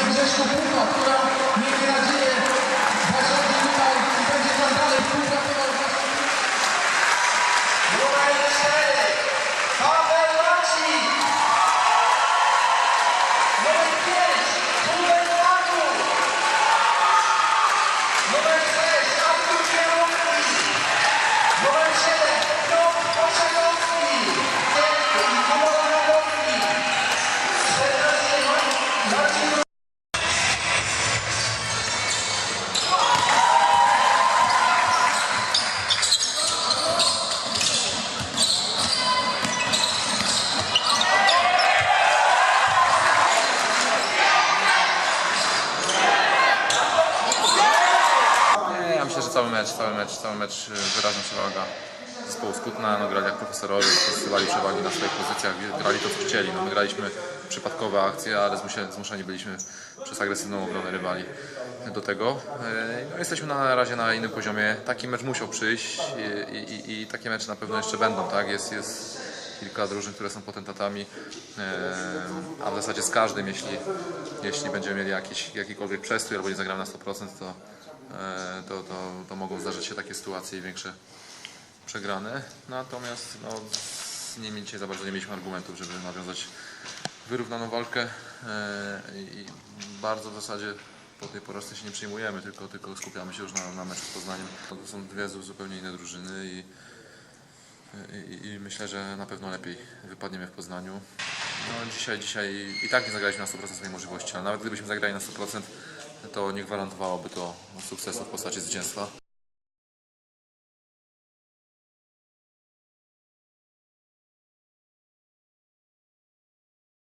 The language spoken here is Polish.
南ジャシコ効果、ここかい mecz, cały mecz, cały mecz y, wyraźna przewaga zespołu Skutna, no grali jak profesorowie, wykorzystywali przewagi na swoich pozycjach, grali to co chcieli. No, my graliśmy przypadkowe akcje, ale zmusie- zmuszeni byliśmy przez agresywną obronę rywali do tego. Y, No, jesteśmy na razie na innym poziomie. Taki mecz musiał przyjść i, i, i takie mecze na pewno jeszcze będą, tak? Jest, jest kilka drużyn, które są potentatami, e, a w zasadzie z każdym, jeśli, jeśli będziemy mieli jakiś, jakikolwiek przestój albo nie zagramy na 100%, to, to, to, to mogą zdarzyć się takie sytuacje i większe przegrane. Natomiast no, z nimi dzisiaj za bardzo nie mieliśmy argumentów, żeby nawiązać wyrównaną walkę e, i bardzo w zasadzie po tej porażce się nie przejmujemy, tylko, tylko skupiamy się już na, na meczu z Poznaniem. No, To są dwie zu- zupełnie inne drużyny i i, i myślę, że na pewno lepiej wypadniemy w Poznaniu. No, dzisiaj, dzisiaj i tak nie zagraliśmy na 100% swojej możliwości, ale nawet gdybyśmy zagrali na 100%, to nie gwarantowałoby to sukcesu w postaci zwycięstwa.